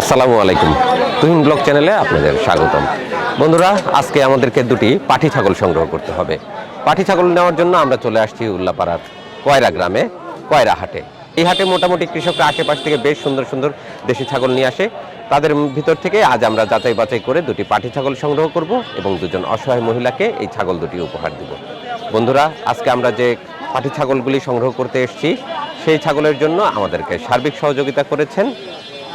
আসসালামু আলাইকুম। তুহিন ব্লগ চ্যানেলে আপনাদের স্বাগতম। বন্ধুরা, আজকে আমাদেরকে দুটি পাঠি ছাগল সংগ্রহ করতে হবে। পাঠি ছাগল নেওয়ার জন্য আমরা চলে আসছি উল্লাপাড়ার কয়রা গ্রামে, কয়রা হাটে। এই হাটে মোটামুটি কৃষকরা আশেপাশ থেকে বেশ সুন্দর সুন্দর দেশি ছাগল নিয়ে আসে। তাদের ভিতর থেকে আজ আমরা যাচাই বাছাই করে দুটি পাঠি ছাগল সংগ্রহ করব এবং দুজন অসহায় মহিলাকে এই ছাগল দুটি উপহার দিব। বন্ধুরা, আজকে আমরা যে পাঠি ছাগলগুলি সংগ্রহ করতে এসেছি। সেই ছাগলের জন্য আমাদেরকে সার্বিক সহযোগিতা করেছেন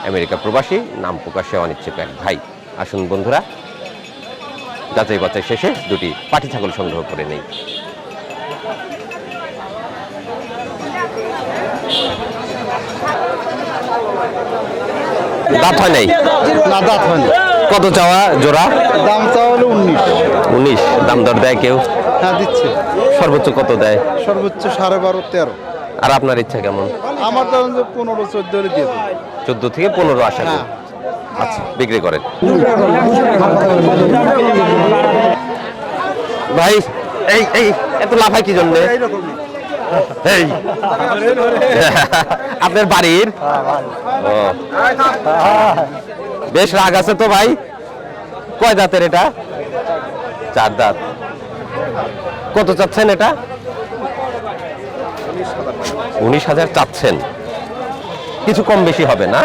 আমেরিকা প্রবাসী, নাম প্রকাশে অনিচ্ছুক এক ভাই। আসুন বন্ধুরা, যাচাই বাছাই শেষে দুটি পাটি ছাগল সংগ্রহ করে নেই। দাঁত হয় নাই? না, দাঁত হয়নি কত চাওয়া জোড়া? দাম চাওয়ালে উনিশ। উনিশ। দাম দর দেয় কেউ? হ্যাঁ দিচ্ছে। সর্বোচ্চ কত দেয়? সর্বোচ্চ সাড়ে বারো তেরো। আর আপনার ইচ্ছা কেমন? আমার যে পনেরো চোদ্দ হলে দিয়ে চোদ্দ থেকে পনেরো করি। হ্যাঁ। আচ্ছা বিক্রি করেন। ভাই এই এই এত লাফাই কি জন্য? এই আপনার বাড়ির? ও। বেশ রাগ আছে তো ভাই? কয় দাঁতের এটা? চার দাঁত। কত চাচ্ছেন এটা? উনিশ হাজার চাচ্ছেন। কিছু কম বেশি হবে না?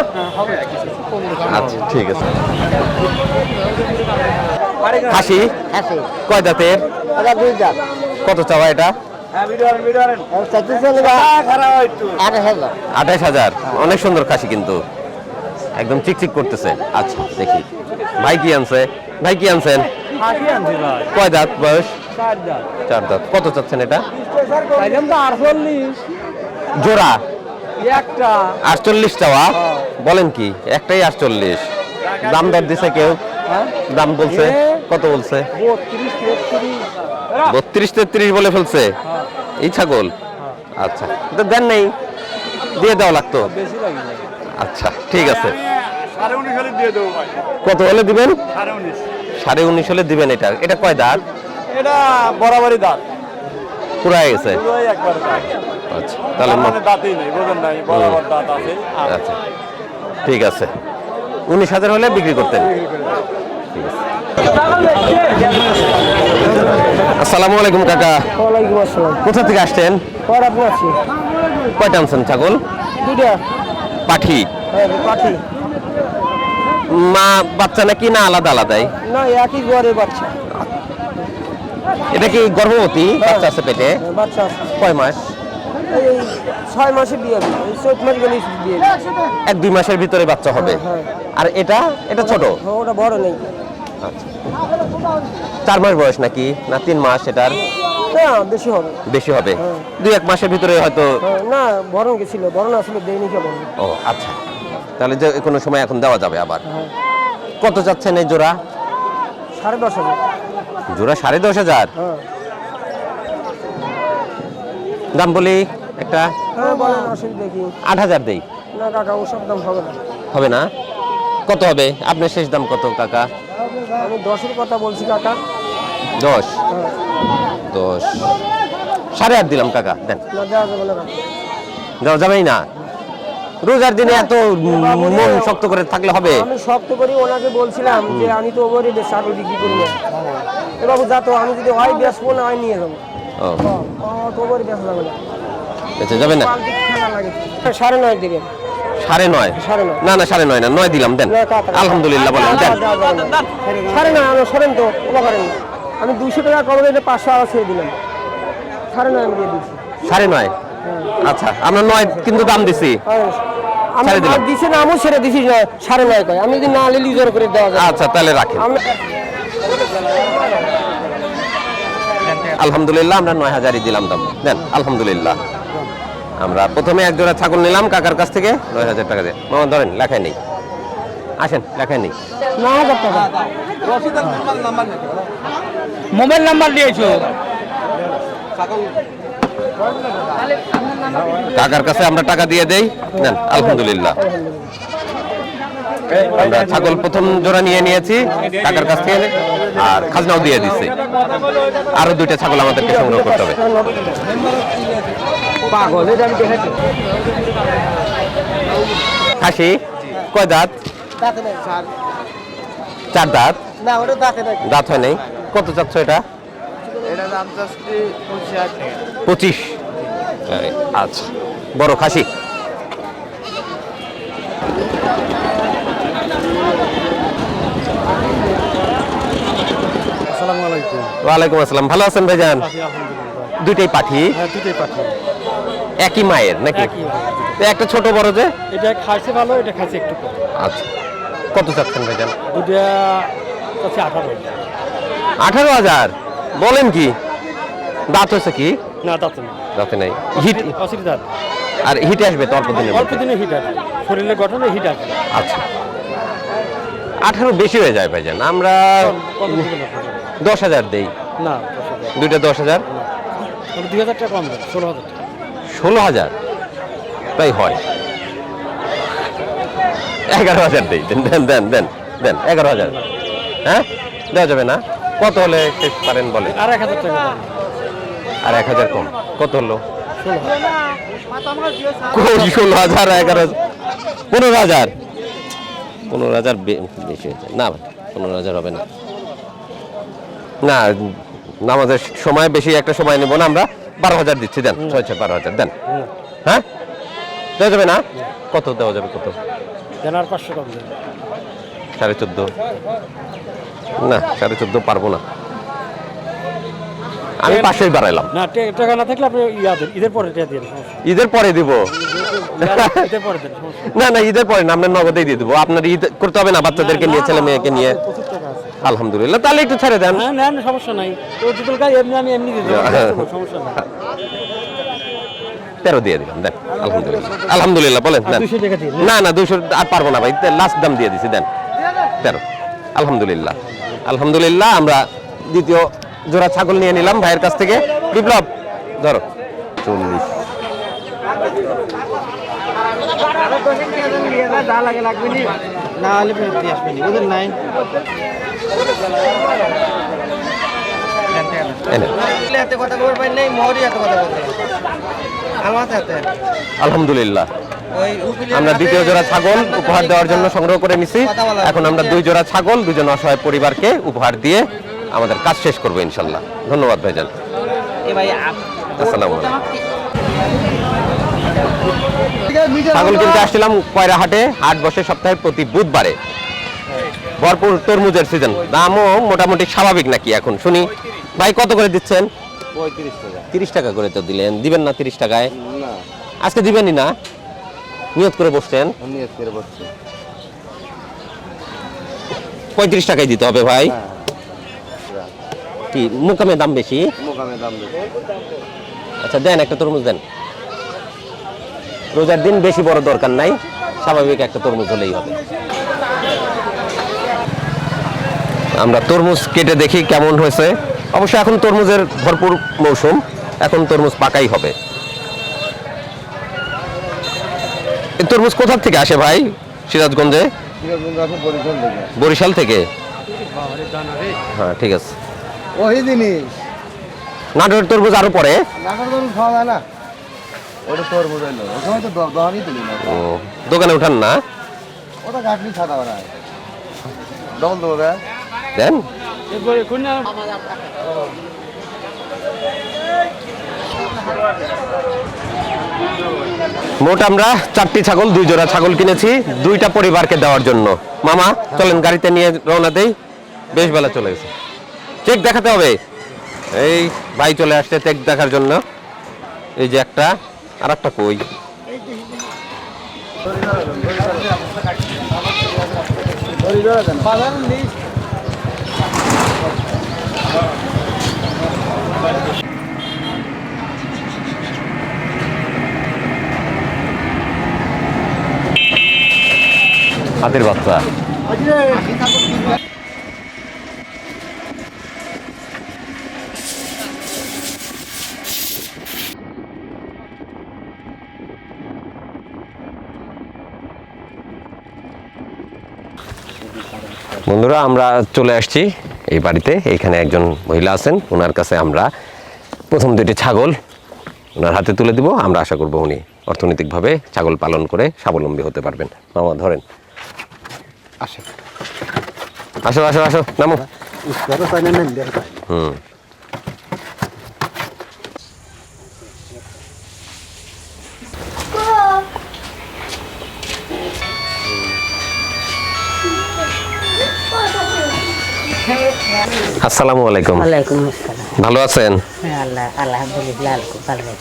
আচ্ছা ঠিক আছে। খাসি? আছে কয় দাঁতের? কত চাওয়া এটা? হাজার। আঠাশ হাজার। অনেক সুন্দর খাসি কিন্তু। একদম চিকচিক করতেছে। আচ্ছা দেখি। ভাই কি আনছে? ভাই কি আনছেন? কয় দাঁত বয়স? চার দাঁত। কত চাচ্ছেন এটা? জোড়া? আটচল্লিশ চাওয়া বলেন কি একটাই আটচল্লিশ। দাম দর দিছে কেউ? দাম বলছে? কত বলছে? বত্রিশ তেত্রিশ। বলে ফেলছে? এই ছাগল? আচ্ছা। তো দেন নেই। দিয়ে দেওয়া লাগতো? আচ্ছা ঠিক আছে। কত হলে দিবেন? সাড়ে উনিশ। হলে দিবেন এটা। এটা কয় দাঁত? এটা বরাবরই দাঁত। পুরাই গেছে। আচ্ছা তাহলে মানে আচ্ছা ঠিক আছে। উনিশ হাজার হলে বিক্রি করতেন। ঠিক আছে। আসসালামু আলাইকুম কাকা। ওয়ালাইকুম আসসালাম। কোথা থেকে আসছেন? কয়টা আনছেন ছাগল? দুইটা। পাঠি? হ্যাঁ পাঠি। মা বাচ্চা নাকি না আলাদা আলাদাই? না একই ঘরে বাচ্চা। এটা কি গর্ভবতী? বাচ্চা আছে পেটে? হ্যাঁ, বাচ্চা আছে। কয় মাস? ছয় মাসে বিয়ে হবে। চৈত মাস গেলে বিয়ে এক দুই মাসের ভিতরে বাচ্চা হবে? হ্যাঁ। আর এটা? এটা ছোট? হ্যাঁ, ওটা বড় নেই। আচ্ছা। চার মাস বয়স নাকি? না তিন মাস এটার? না বেশি হবে। বেশি হবে? হ্যাঁ। দুই এক মাসের ভিতরে হয়তো হ্যাঁ, না বরং গেছিল বরং আসলে দেয়নি কে ও আচ্ছা। তাহলে যে কোনো সময় এখন দেওয়া যাবে আবার। হ্যাঁ। কত যাচ্ছেন এই জোড়া? সাড়ে দশ হাজার। জোড়া সাড়ে দশ হাজার? দাম বলি একটা? আট হাজার দেই। না কাকা ওসব দাম হবে না। হবে না? কত হবে? আপনার শেষ দাম কত কাকা? আমি দশের কথা বলছি কাকা। দশ। দশ। সাড়ে আট দিলাম কাকা দেন। যাবেই না। রোজার দিনে এত মন শক্ত করে থাকলে হবে। আমি শক্ত করে ওনাকে বলছিলাম যে আমি তো ছাগল বিক্রি করি না। এ বাবু যা তো আমি যদি হয় বেসবো না হয় নিয়ে যাব। ও। বেসা যাবে না। বেঁচে যাবে না? পাল্টি খেলা লাগে। সাড়ে নয় সাড়ে নয়? না না সাড়ে নয় না নয় দিলাম দেন। আলহামদুলিল্লাহ বলেন দেন। সাড়ে নয় সরেন তো করেন। না। আমি দুশো টাকা কমে দিলে পাঁচশো আবার ছেড়ে দিলাম। সাড়ে নয় আমি দিয়ে দিচ্ছি সাড়ে নয়? আচ্ছা আমরা নয় কিন্তু দাম দিছি। আমি দিছি না ছেড়ে দিছি সাড়ে নয় কয়। আমি যদি না নিলে করে দেওয়া যায়। আচ্ছা তাহলে রাখেন। আমি আলহামদুলিল্লাহ আমরা নয় হাজারই দিলাম দাম। দেন আলহামদুলিল্লাহ। আমরা প্রথমে এক জোড়া ছাগল নিলাম কাকার কাছ থেকে। নয় হাজার টাকা দিয়ে। মামা ধরেন লেখায় নেই। আসেন লেখায় নেই। ন হাজার টাকা। মোবাইল নাম্বার দিয়েছ। কাকার কাছে আমরা টাকা দিয়ে দেই। দেন আলহামদুলিল্লাহ। আমরা ছাগল প্রথম জোড়া নিয়ে নিয়েছি কাকার কাছ থেকে। আর খাজনাও দিয়ে দিচ্ছে। আরও দুইটা ছাগল আমাদেরকে সংগ্রহ করতে হবে। খাসি কয় দাঁত? চার দাঁত? দাঁত হয় নাই? কত চাচ্ছ এটা? এটা দাম চাচ্ছি পঁচিশ পঁচিশ। আচ্ছা। বড় খাসি। ওয়ালাইকুম আসসালাম। ভালো আছেন ভাইজান? দুইটাই পাঠি? হ্যাঁ দুটোই একই মায়ের নাকি? একই। একটা ছোট বড় যে? এটা খাইছে ভালো এটা খাইছে একটু আচ্ছা। কত চাচ্ছেন ভাইজান? দুটা আঠারো। আঠারো হাজার। বলেন কি? দাঁত হয়েছে কি? না না দাঁতে নাই। হিট অসির দাঁত। আর হিটে আসবে তো অল্প দিনের অল্প দিনে হিট আছে শরীরের গঠনে হিট আছে আচ্ছা। আঠারো বেশি হয়ে যায় ভাইজান। আমরা? দশ হাজার দেই। না দুইটা দশ হাজার? দুই হাজার টাকা কম দেন ষোলো হাজার ষোলো হাজার? তাই হয়। এগারো হাজার দেই। দেন দেন দেন দেন দেন এগারো হাজার। হ্যাঁ? দেওয়া যাবে না? কত হলে শেষ পারেন বলে? আর এক হাজার টাকা আর এক হাজার কম। কত হলো? ষোলো হাজার। এগারো পনেরো হাজার। পনেরো হাজার বেশি হয়েছে। না পনেরো হাজার হবে না। না নামাজের সময় বেশি একটা সময় নেব না আমরা। বারো হাজার দিচ্ছি দেন। ছয় ছয় বারো হাজার দেন। হ্যাঁ? দেওয়া যাবে না? কত দেওয়া যাবে কত? দেন আর পাঁচশো কম সাড়ে চোদ্দ। না সাড়ে চোদ্দ পারব না। আমি পাশেই বাড়াইলাম না টাকা না থাকলে আপনি ঈদের পরে। ঈদের পরে দিব। না না ঈদের পরে না আপনার নগদেই দিয়ে দেবো। আপনার ঈদ করতে হবে না বাচ্চাদেরকে নিয়ে ছেলে মেয়েকে নিয়ে। আলহামদুলিল্লাহ তাহলে একটু ছেড়ে দেন। নেন সমস্যা নাই। তো দুটোর কাজ এমনি আমি এমনি দিয়ে দেবো সমস্যা নাই তেরো দিয়ে দিলাম দেন আলহামদুলিল্লাহ। আলহামদুলিল্লাহ বলেন দিন। না না দুশো আর পারব না ভাই লাস্ট দাম দিয়ে দিছি দেন। তেরো আলহামদুলিল্লাহ। আলহামদুলিল্লাহ আমরা দ্বিতীয় জোড়া ছাগল নিয়ে নিলাম ভাইয়ের কাছ থেকে। বিপ্লব ধরো। চল্লিশ। আলহামদুলিল্লাহ। আমরা দ্বিতীয় জোড়া ছাগল উপহার দেওয়ার জন্য সংগ্রহ করে নিছি। এখন আমরা দুই জোড়া ছাগল দুজন অসহায় পরিবারকে উপহার দিয়ে আমাদের কাজ শেষ করব ইনশাল্লাহ। ধন্যবাদ ভাইজান। আসসালামু আলাইকুম। ছাগল কিনতে আসছিলাম কয়রা হাটে হাট বসে সপ্তাহে প্রতি বুধবারে। ভরপুর তরমুজের সিজন দামও মোটামুটি স্বাভাবিক নাকি এখন? শুনি। ভাই কত করে দিচ্ছেন? তিরিশ টাকা করে তো দিলেন। দিবেন না তিরিশ টাকায়? আজকে দিবেনই না? নিয়ত করে বসছেন? আমি আজকে বসছি। পঁয়ত্রিশ টাকায় দিতে হবে ভাই। কি মুকামে দাম বেশি? মোকামে দাম বেশি। আচ্ছা দেন একটা তরমুজ দেন। রোজার দিন বেশি বড় দরকার নাই স্বাভাবিক একটা তরমুজ হলেই হবে। আমরা তরমুজ কেটে দেখি কেমন হয়েছে। অবশ্য এখন তরমুজের ভরপুর মৌসুম এখন তরমুজ পাকাই হবে। তরমুজ কোথা থেকে আসে ভাই সিরাজগঞ্জে? বরিশাল থেকে। হ্যাঁ ঠিক আছে। ওই জিনিস নাটোরের তরমুজ আরও পরে দোকানে উঠান না? দেন। মোট আমরা চারটি ছাগল, দুই জোড়া ছাগল কিনেছি, দুইটা পরিবারকে দেওয়ার জন্য। মামা, চলেন গাড়িতে নিয়ে রওনা দেই। বেশ বেলা চলে গেছে। চেক দেখাতে হবে। এই ভাই চলে আসছে চেক দেখার জন্য। এই যে একটা আর একটা কই? হাতের বাচ্চা। বন্ধুরা, আমরা চলে আসছি এই বাড়িতে। এখানে একজন মহিলা আছেন, ওনার কাছে আমরা প্রথম দুটি ছাগল ওনার হাতে তুলে দিব। আমরা আশা করব উনি অর্থনৈতিকভাবে ছাগল পালন করে স্বাবলম্বী হতে পারবেন। মামা, ধরেন। আসে। আসো আসো আসো নামো। হুম। আসসালামু আলাইকুম। ওয়ালাইকুম আসসালাম। ভালো আছেন? হ্যাঁ আল্লাহ আলহামদুলিল্লাহ ভালো।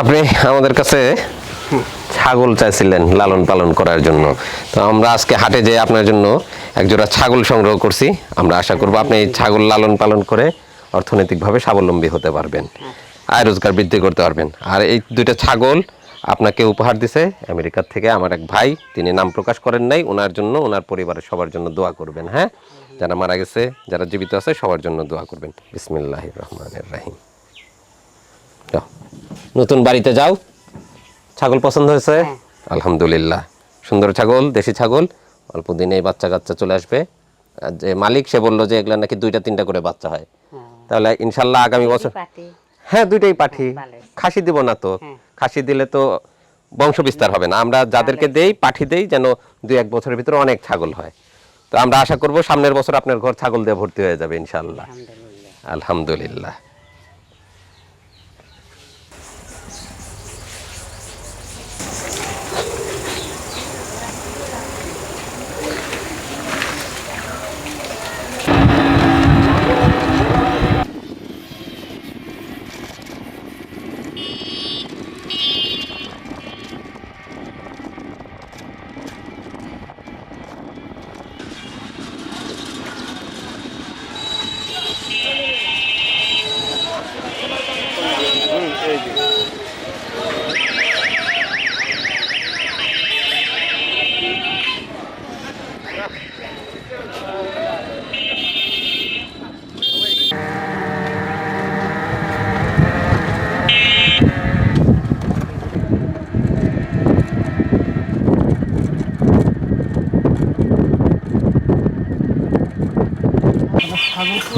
আপনি আমাদের কাছে ছাগল চাইছিলেন লালন পালন করার জন্য। তো আমরা আজকে হাটে যেয়ে আপনার জন্য একজোড়া ছাগল সংগ্রহ করছি। আমরা আশা করব আপনি এই ছাগল লালন পালন করে অর্থনৈতিকভাবে স্বাবলম্বী হতে পারবেন, আয় রোজগার বৃদ্ধি করতে পারবেন। আর এই দুইটা ছাগল আপনাকে উপহার দিছে আমেরিকার থেকে আমার এক ভাই, তিনি নাম প্রকাশ করেন নাই, ওনার জন্য, ওনার পরিবারের সবার জন্য দোয়া করবেন হ্যাঁ? যারা মারা গেছে, যারা জীবিত আছে, সবার জন্য দোয়া করবেন। বিসমিল্লাহ রহমানের রাহিম। নতুন বাড়িতে যাও। ছাগল পছন্দ হয়েছে? আলহামদুলিল্লাহ। সুন্দর ছাগল দেশি ছাগল। অল্প দিনে বাচ্চা কাচ্চা চলে আসবে। যে মালিক সে বলল যে এগুলা নাকি দুইটা তিনটা করে বাচ্চা হয়। তাহলে ইনশাল্লাহ আগামী বছর হ্যাঁ দুইটাই পাঠি। খাসি দিব না তো। খাসি দিলে তো বংশ বিস্তার হবে না। আমরা যাদেরকে দেই পাঠি দেই যেন দুই এক বছরের ভিতরে অনেক ছাগল হয়। তো আমরা আশা করব সামনের বছর আপনার ঘর ছাগল দিয়ে ভর্তি হয়ে যাবে ইনশাল্লাহ। আলহামদুলিল্লাহ।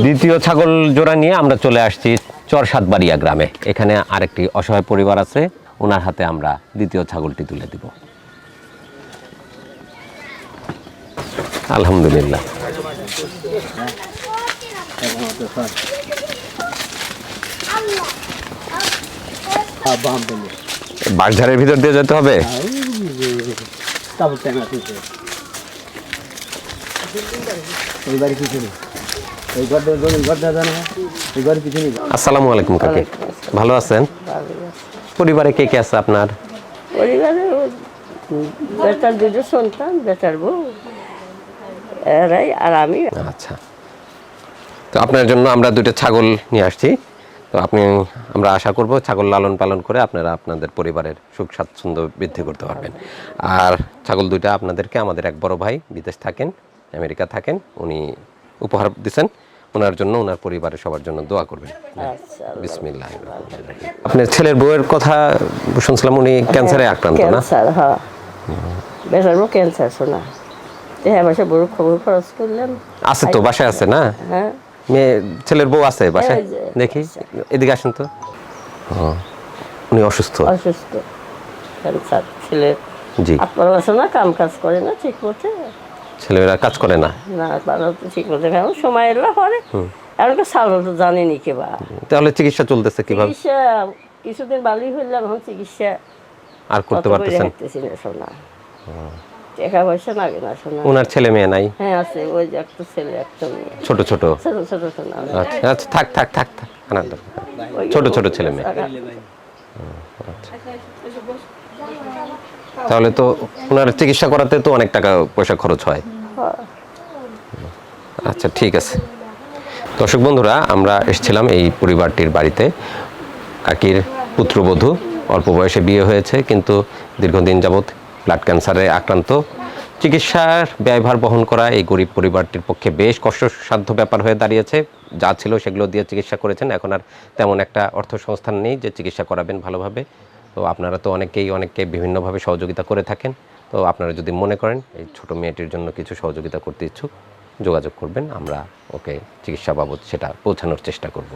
দ্বিতীয় ছাগল জোড়া নিয়ে আমরা চলে আসছি চর সাতবাড়িয়া গ্রামে। এখানে আরেকটি অসহায় পরিবার আছে ওনার হাতে আমরা দ্বিতীয় ছাগলটি তুলে দিব। আলহামদুলিল্লাহ। বাগঝাড়ের ভিতর দিয়ে যেতে হবে? তারপর ওই বাড়ি ঘরটা ঘরটা জানো। আসসালামু আলাইকুম কাকি। ভালো আছেন? পরিবারে কে কে আছে আপনার? পরিবারে বেটার দুটো সন্তান বেটার বউ এরাই আর আমি। আচ্ছা। তো আপনার জন্য আমরা দুটো ছাগল নিয়ে আসছি। তো আপনি আমরা আশা করব ছাগল লালন পালন করে আপনারা আপনাদের পরিবারের সুখ স্বাচ্ছন্দ্য বৃদ্ধি করতে পারবেন। আর ছাগল দুইটা আপনাদেরকে আমাদের এক বড় ভাই বিদেশ থাকেন আমেরিকা থাকেন উনি উপহার দিচ্ছেন ওনার জন্য ওনার পরিবারের সবার জন্য দোয়া করবেন। আচ্ছা বিসমিল্লাহ আপনার ছেলের বউয়ের কথা শুনছিলাম উনি ক্যান্সারে আক্রান্ত না? হ্যাঁ। বেটার বউ ক্যান্সার শোনা। হ্যাঁ বাসা বড় খবর খরচ করলাম আছে তো বাসায় আছে না? হ্যাঁ। মেয়ে ছেলের বউ আছে বাসায়? দেখি এদিকে আসুন তো। উনি অসুস্থ। অসুস্থ। ক্যান্সার ছেলে জি। আপনার না কাম কাজ করে না ঠিক মতো? ছেলেমেয়েরা কাজ করে না। না তারা তো ঠিক মতো এখন সময় এলে পরে এখন তো সাল তো জানেনি কে বা। তাহলে চিকিৎসা চলতেছে কীভাবে? চিকিৎসা কিছুদিন এখন চিকিৎসা আর করতে অত করে পারতেছেন? না শোনা টাকা পয়সা লাগে না ওনার ছেলে মেয়ে নাই? হ্যাঁ আছে। ওই যে একটা ছেলে একটা মেয়ে। ছোট ছোট? ছোট আচ্ছা আচ্ছা থাক থাক থাক থাক। দরকার। ছোট ছোট ছেলে মেয়ে। তাহলে তো ওনার চিকিৎসা করাতে তো অনেক টাকা পয়সা খরচ হয়। আচ্ছা ঠিক আছে। দর্শক বন্ধুরা, আমরা এসেছিলাম এই পরিবারটির বাড়িতে। কাকির পুত্রবধূ, অল্প বয়সে বিয়ে হয়েছে, কিন্তু দীর্ঘদিন যাবৎ ব্লাড ক্যান্সারে আক্রান্ত। চিকিৎসার ব্যয়ভার বহন করা এই গরিব পরিবারটির পক্ষে বেশ কষ্টসাধ্য ব্যাপার হয়ে দাঁড়িয়েছে। যা ছিল সেগুলো দিয়ে চিকিৎসা করেছেন। এখন আর তেমন একটা অর্থ সংস্থান নেই যে চিকিৎসা করাবেন ভালোভাবে। তো আপনারা তো অনেকেই অনেককে বিভিন্নভাবে সহযোগিতা করে থাকেন। তো আপনারা যদি মনে করেন এই ছোট মেয়েটির জন্য কিছু সহযোগিতা করতে ইচ্ছুক যোগাযোগ করবেন আমরা ওকে চিকিৎসা বাবদ সেটা পৌঁছানোর চেষ্টা করব।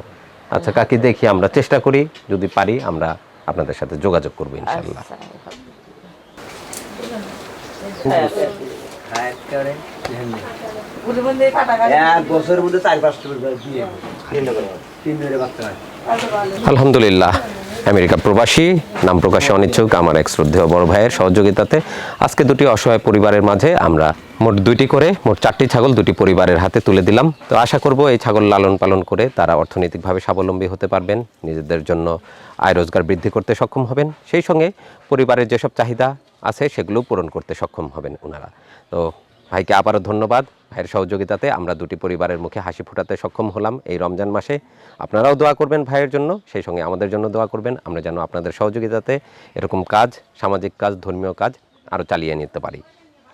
আচ্ছা কাকি দেখি আমরা চেষ্টা করি যদি পারি আমরা আপনাদের সাথে যোগাযোগ করব ইনশাল্লাহ বাচ্চা হয়। আলহামদুলিল্লাহ। আমেরিকা প্রবাসী, নাম প্রকাশে অনিচ্ছুক, আমার এক শ্রদ্ধেয় বড় ভাইয়ের সহযোগিতাতে। আজকে দুটি অসহায় পরিবারের মাঝে আমরা মোট দুইটি করে, মোট চারটি ছাগল দুটি পরিবারের হাতে তুলে দিলাম। তো আশা করব এই ছাগল লালন পালন করে তারা অর্থনৈতিকভাবে স্বাবলম্বী হতে পারবেন, নিজেদের জন্য আয় রোজগার বৃদ্ধি করতে সক্ষম হবেন। সেই সঙ্গে পরিবারের যেসব চাহিদা আছে সেগুলো পূরণ করতে সক্ষম হবেন ওনারা। তো ভাইকে আবারও ধন্যবাদ। ভাইয়ের সহযোগিতাতে আমরা দুটি পরিবারের মুখে হাসি ফোটাতে সক্ষম হলাম এই রমজান মাসে। আপনারাও দোয়া করবেন ভাইয়ের জন্য, সেই সঙ্গে আমাদের জন্য দোয়া করবেন। আমরা যেন আপনাদের সহযোগিতাতে এরকম কাজ, সামাজিক কাজ, ধর্মীয় কাজ আরও চালিয়ে নিতে পারি।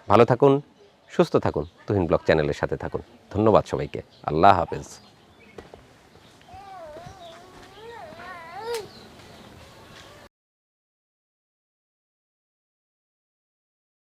ভালো থাকুন, সুস্থ থাকুন। তুহিন ব্লগ চ্যানেলের সাথে থাকুন। ধন্যবাদ সবাইকে। আল্লাহ হাফেজ।